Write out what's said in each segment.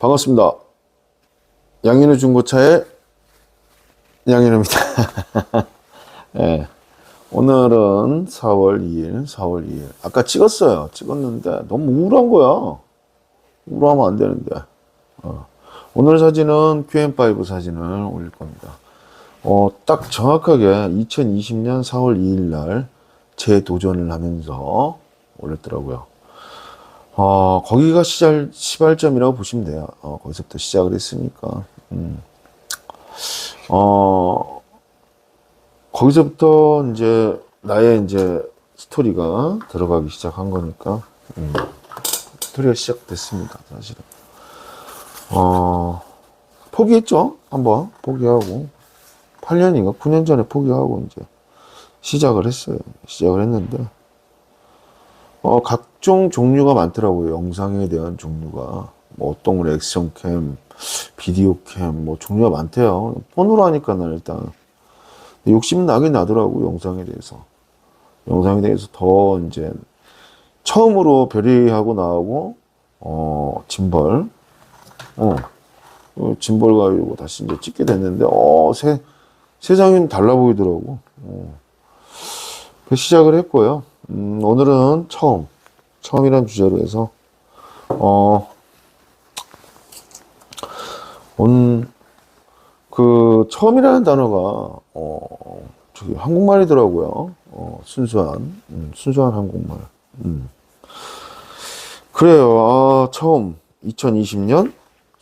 반갑습니다. 양인우 중고차의 양인우입니다. 예. 오늘은 4월 2일, 4월 2일. 아까 찍었어요. 찍었는데 너무 우울한 거야. 우울하면 안 되는데. 어. 오늘 사진은 QM5 사진을 올릴 겁니다. 어, 딱 정확하게 2020년 4월 2일 날 재도전을 하면서 올렸더라고요. 어, 거기가 시작, 시발점이라고 보시면 돼요. 어, 거기서부터 시작을 했으니까. 음. 어, 거기서부터 이제 나의 이제 스토리가 들어가기 시작한 거니까, 음. 스토리가 시작됐습니다, 사실은. 어, 포기했죠? 한번 포기하고. 8년인가 9년 전에 포기하고 이제 시작을 했어요. 시작을 했는데, 어, 각종 종류가 많더라고요. 영상에 대한 종류가. 뭐 어떤 건 액션 캠, 비디오 캠, 뭐 종류가 많대요. 폰으로 하니까 는 일단. 욕심 나긴 나더라고, 영상에 대해서. 영상에 대해서 더 이제, 처음으로 별이하고 나하고, 어, 짐벌. 어, 어, 짐벌 가지고 다시 이제 찍게 됐는데, 어, 세, 세상이 달라 보이더라고. 어. 그 시작을 했고요. 음, 오늘은 처음, 처음이란 주제로 해서, 어, 온, 그, 처음이라는 단어가, 어, 저기, 한국말이더라고요. 어, 순수한, 음, 순수한 한국말. 음. 그래요. 아, 처음, 2020년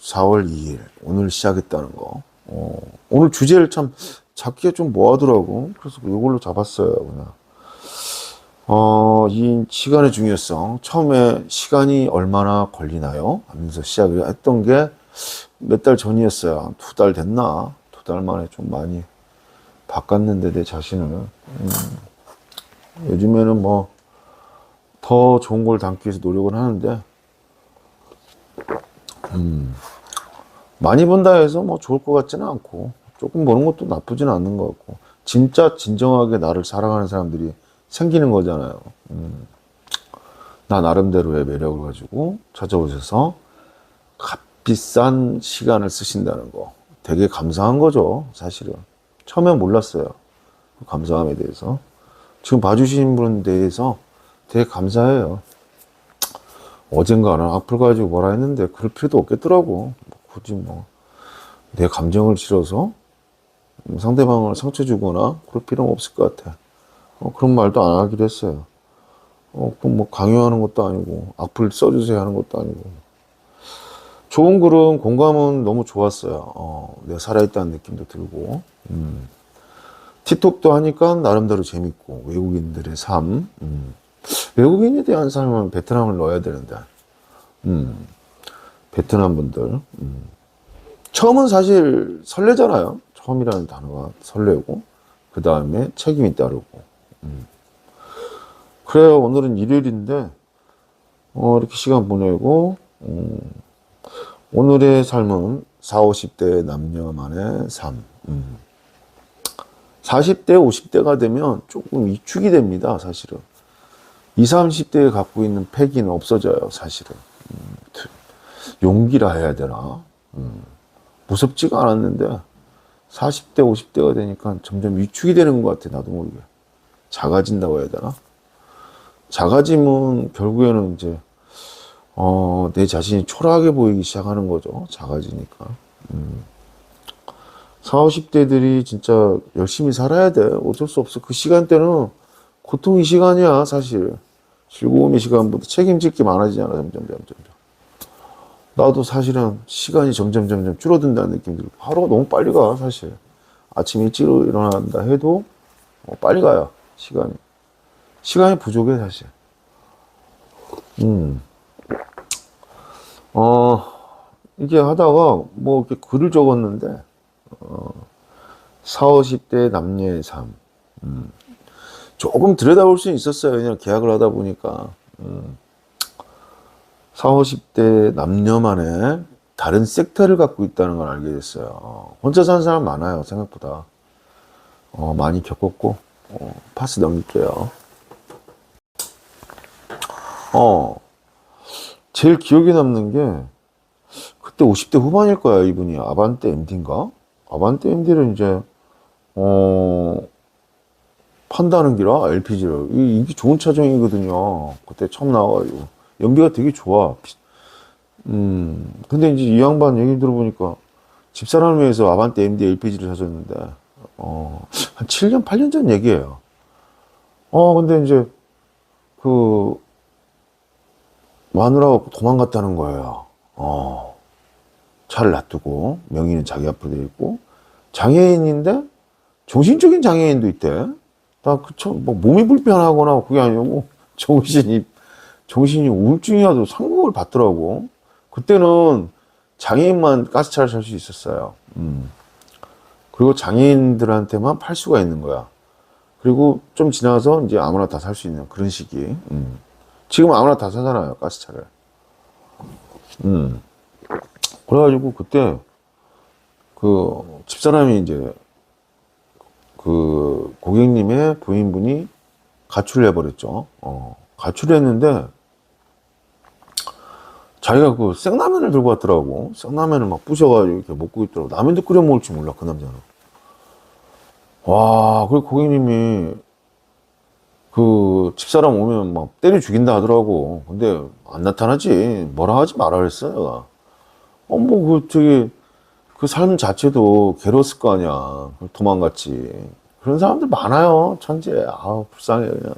4월 2일, 오늘 시작했다는 거. 어, 오늘 주제를 참 잡기가 좀 뭐하더라고. 그래서 이걸로 잡았어요, 그냥. 어, 이 시간의 중요성. 처음에 시간이 얼마나 걸리나요? 하면서 시작을 했던 게 몇 달 전이었어요. 두 달 됐나? 두 달 만에 좀 많이 바꿨는데, 내 자신을. 음, 요즘에는 뭐, 더 좋은 걸 담기 위해서 노력을 하는데, 음, 많이 본다 해서 뭐 좋을 것 같지는 않고, 조금 보는 것도 나쁘진 않는 것 같고, 진짜 진정하게 나를 사랑하는 사람들이 생기는 거잖아요. 음. 나 나름대로의 매력을 가지고 찾아오셔서 값비싼 시간을 쓰신다는 거 되게 감사한 거죠, 사실은. 처음엔 몰랐어요. 그 감사함에 대해서. 지금 봐주신 분에 대해서 되게 감사해요. 어젠가는 악플 가지고 뭐라 했는데 그럴 필요도 없겠더라고. 뭐 굳이 뭐 내 감정을 실어서 상대방을 상처 주거나 그럴 필요는 없을 것 같아. 어, 그런 말도 안 하기로 했어요. 어, 그뭐 강요하는 것도 아니고, 악플 써주세요 하는 것도 아니고. 좋은 글은 공감은 너무 좋았어요. 어, 내가 살아있다는 느낌도 들고. 음. 틱톡도 하니까 나름대로 재밌고, 외국인들의 삶. 음. 외국인에 대한 삶은 베트남을 넣어야 되는데. 음. 베트남 분들. 음. 처음은 사실 설레잖아요. 처음이라는 단어가 설레고, 그 다음에 책임이 따르고. 음. 그래요. 오늘은 일요일인데, 어, 이렇게 시간 보내고, 음, 오늘의 삶은 40, 50대 남녀만의 삶. 음. 40대, 50대가 되면 조금 위축이 됩니다, 사실은. 20, 30대에 갖고 있는 패기는 없어져요, 사실은. 음, 용기라 해야 되나? 음, 무섭지가 않았는데, 40대, 50대가 되니까 점점 위축이 되는 것 같아, 나도 모르게. 작아진다고 해야 되나? 작아지면 결국에는 이제, 어, 내 자신이 초라하게 보이기 시작하는 거죠. 작아지니까. 음. 40, 50대들이 진짜 열심히 살아야 돼. 어쩔 수 없어. 그 시간대는 고통의 시간이야, 사실. 즐거움의 시간보다 책임질 게 많아지잖아, 점점, 점점. 나도 사실은 시간이 점점, 점점 줄어든다는 느낌이 들고, 하루가 너무 빨리 가, 사실. 아침 일찍 일어난다 해도, 어, 빨리 가요, 시간이. 시간이 부족해, 사실. 음. 어, 이게 하다가, 뭐, 이렇게 글을 적었는데, 어, 40, 50대 남녀의 삶. 음. 조금 들여다볼 수 있었어요. 그냥 계약을 하다 보니까. 음. 40, 50대 남녀만의 다른 섹터를 갖고 있다는 걸 알게 됐어요. 어, 혼자 사는 사람 많아요, 생각보다. 어, 많이 겪었고, 어, 파스 넘길게요. 어, 제일 기억에 남는 게, 그때 50대 후반일 거야, 이분이. 아반떼 MD인가? 아반떼 MD를 이제, 어, 판다는 기라, LPG를. 이 인기 좋은 차종이거든요. 그때 처음 나와가지고. 연비가 되게 좋아. 비- 음, 근데 이제 이 양반 얘기 들어보니까 집사람을 위해서 아반떼 MD LPG를 사줬는데, 어, 한 7년, 8년 전 얘기예요. 어, 근데 이제, 그, 마누라가 도망갔다는 거예요. 어, 차를 놔두고, 명의는 자기 앞으로 돼 있고, 장애인인데, 정신적인 장애인도 있대. 나, 그쵸, 뭐, 몸이 불편하거나 그게 아니고, 정신이, 정신이 우울증이라도 상국을 받더라고. 그때는 장애인만 가스차를 살 수 있었어요. 음. 그리고 장애인들한테만 팔 수가 있는 거야. 그리고 좀 지나서 이제 아무나 다 살 수 있는 그런 시기. 음. 지금 아무나 다 사잖아요, 가스차를. 음. 그래가지고 그때 그 집사람이 이제 그 고객님의 부인분이 가출을 해버렸죠. 어, 가출을 했는데 자기가 그 생라면을 들고 왔더라고. 생라면을 막 부셔가지고 이렇게 먹고 있더라고. 라면도 끓여 먹을 줄 몰라, 그 남자는. 와, 그 고객님이 그 집사람 오면 막 때려 죽인다 하더라고. 근데 안 나타나지. 뭐라 하지 마라 그랬어, 내가. 어, 뭐, 그, 저기, 그삶 자체도 괴로웠을 거 아니야. 도망갔지. 그런 사람들 많아요, 천재. 아우, 불쌍해, 그냥.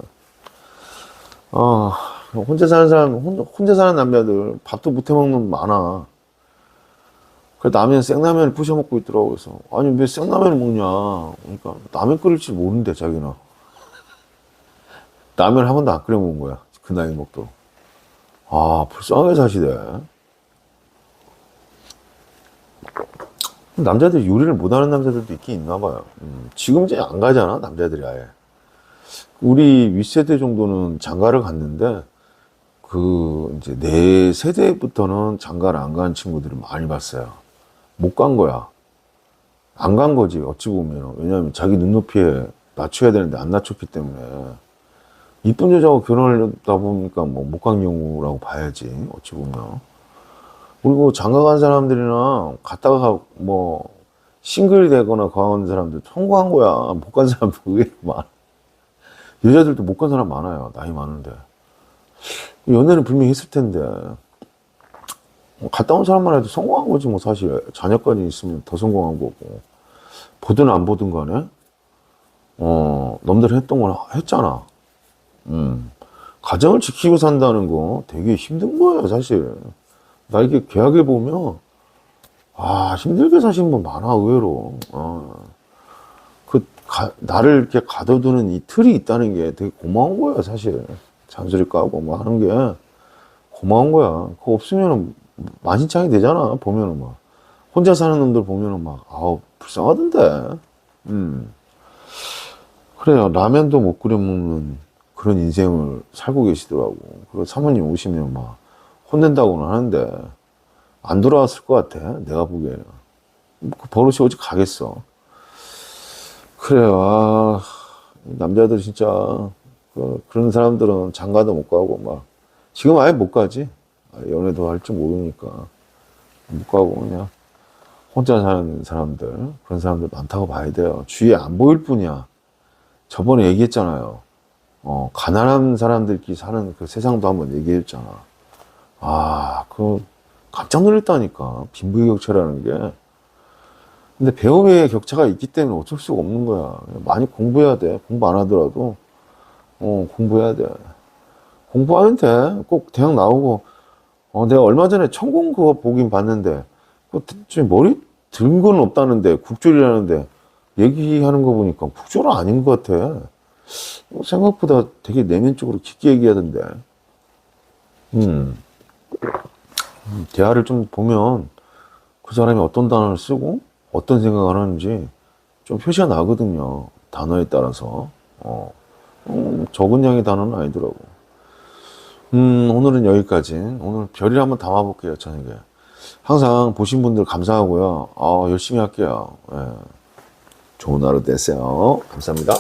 아, 혼자 사는 사람, 혼자, 혼자 사는 남자들 밥도 못 해 먹는 분 많아. 그래, 라면, 생라면을 부셔 먹고 있더라고. 그래서, 아니, 왜 생라면을 먹냐. 그러니까, 라면 끓일 줄 모르는데, 자기는. 라면 한 번도 안 끓여 먹은 거야. 그 나이 먹도록. 아, 불쌍하게 사시대. 남자들이 요리를 못하는 남자들도 있긴 있나 봐요. 음, 지금 이제 안 가잖아, 남자들이 아예. 우리 윗세대 정도는 장가를 갔는데, 그, 이제 내 세대부터는 장가를 안 간 친구들을 많이 봤어요. 못 간 거야. 안 간 거지, 어찌 보면. 왜냐하면 자기 눈높이에 낮춰야 되는데 안 낮췄기 때문에. 이쁜 여자하고 결혼하다 보니까 뭐 못 간 경우라고 봐야지, 어찌 보면. 그리고 장가 간 사람들이나 갔다가 뭐 싱글이 되거나 과한 사람들 성공한 거야. 못 간 사람도 의외로 많아. 여자들도 못 간 사람 많아요. 나이 많은데. 연애는 분명히 했을 텐데. 뭐 갔다 온 사람만 해도 성공한 거지, 뭐, 사실. 자녀까지 있으면 더 성공한 거고. 보든 안 보든 간에, 어, 남들 했던 걸 했잖아. 음. 가정을 지키고 산다는 거 되게 힘든 거예요, 사실. 나 이게 계약해 보면, 아, 힘들게 사신 분 많아, 의외로. 어. 그, 가- 나를 이렇게 가둬두는 이 틀이 있다는 게 되게 고마운 거야, 사실. 잔소리 까고 뭐 하는 게 고마운 거야. 그거 없으면은 만신창이 되잖아, 보면은 막. 혼자 사는 놈들 보면은 막, 아우, 불쌍하던데. 음. 그래요. 라면도 못 끓여 먹는 그런 인생을 살고 계시더라고. 그리고 사모님 오시면 막 혼낸다고는 하는데 안 돌아왔을 것 같아. 내가 보기에는. 그 버릇이 어디 가겠어. 그래요. 아, 이 남자들 진짜 그, 런 사람들은 장가도 못 가고 막 지금 아예 못 가지. 아, 연애도 할 줄 모르니까 못 가고 그냥 혼자 사는 사람들 그런 사람들 많다고 봐야 돼요. 주위에 안 보일 뿐이야. 저번에 얘기했잖아요. 어, 가난한 사람들끼리 사는 그 세상도 한번 얘기했잖아. 아, 그, 깜짝 놀랐다니까. 빈부격차라는 게. 근데 배움의 격차가 있기 때문에 어쩔 수가 없는 거야. 많이 공부해야 돼. 공부 안 하더라도, 어, 공부해야 돼. 공부하면 돼. 꼭 대학 나오고, 어, 내가 얼마 전에 천공 그거 보긴 봤는데, 그, 좀 머리 든 건 없다는데, 국졸이라는데, 얘기하는 거 보니까 국졸은 아닌 것 같아. 어, 생각보다 되게 내면적으로 깊게 얘기하던데. 음. 음, 대화를 좀 보면 그 사람이 어떤 단어를 쓰고 어떤 생각을 하는지 좀 표시가 나거든요. 단어에 따라서. 어, 음, 적은 양의 단어는 아니더라고. 음, 오늘은 여기까지. 오늘 별을 한번 담아볼게요, 저녁에. 항상 보신 분들 감사하고요. 아, 열심히 할게요. 예. 좋은 하루 되세요. 감사합니다.